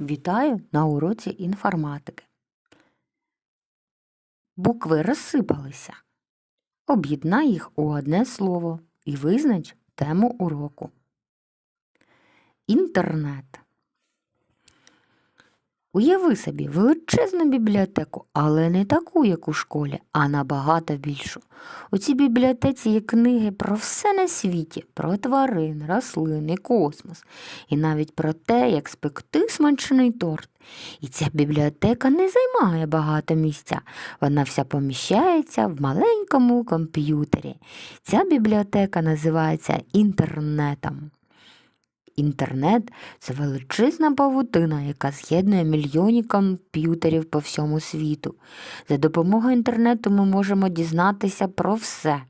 Вітаю на уроці інформатики. Букви розсипалися. Об'єднай їх у одне слово і визнач тему уроку. Інтернет. Уяви собі величезну бібліотеку, але не таку, як у школі, а набагато більшу. У цій бібліотеці є книги про все на світі, про тварин, рослини, космос, і навіть про те, як спекти смачний торт. І ця бібліотека не займає багато місця, вона вся поміщається в маленькому комп'ютері. Ця бібліотека називається інтернетом. Інтернет це величезна павутина, яка з'єднує мільйони комп'ютерів по всьому світу. За допомогою інтернету ми можемо дізнатися про все,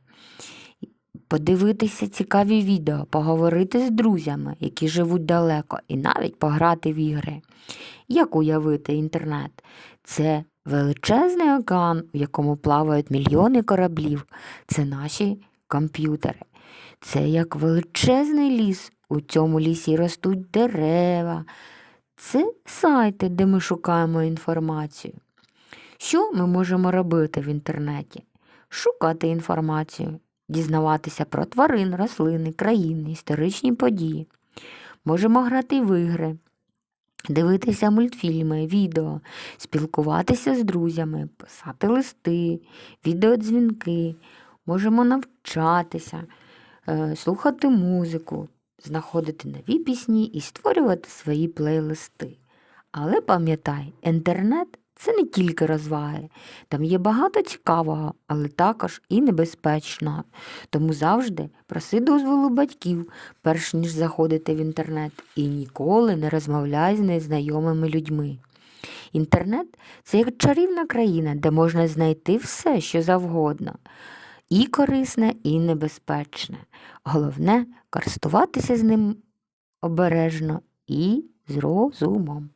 подивитися цікаві відео, поговорити з друзями, які живуть далеко, і навіть пограти в ігри. Як уявити інтернет? Це величезний океан, в якому плавають мільйони кораблів. Це наші комп'ютери. Це як величезний ліс. У цьому лісі ростуть дерева. Це сайти, де ми шукаємо інформацію. Що ми можемо робити в інтернеті? Шукати інформацію, дізнаватися про тварин, рослини, країни, історичні події. Можемо грати в ігри, дивитися мультфільми, відео, спілкуватися з друзями, писати листи, відеодзвінки, можемо навчатися, е, слухати музику, знаходити нові пісні і створювати свої плейлисти. Але пам'ятай, інтернет це не тільки розваги, там є багато цікавого, але також і небезпечного. Тому завжди проси дозволу батьків, перш ніж заходити в інтернет, і ніколи не розмовляй з незнайомими людьми. Інтернет це як чарівна країна, де можна знайти все, що завгодно, і корисне, і небезпечне. Головне користуватися з ним обережно і з розумом.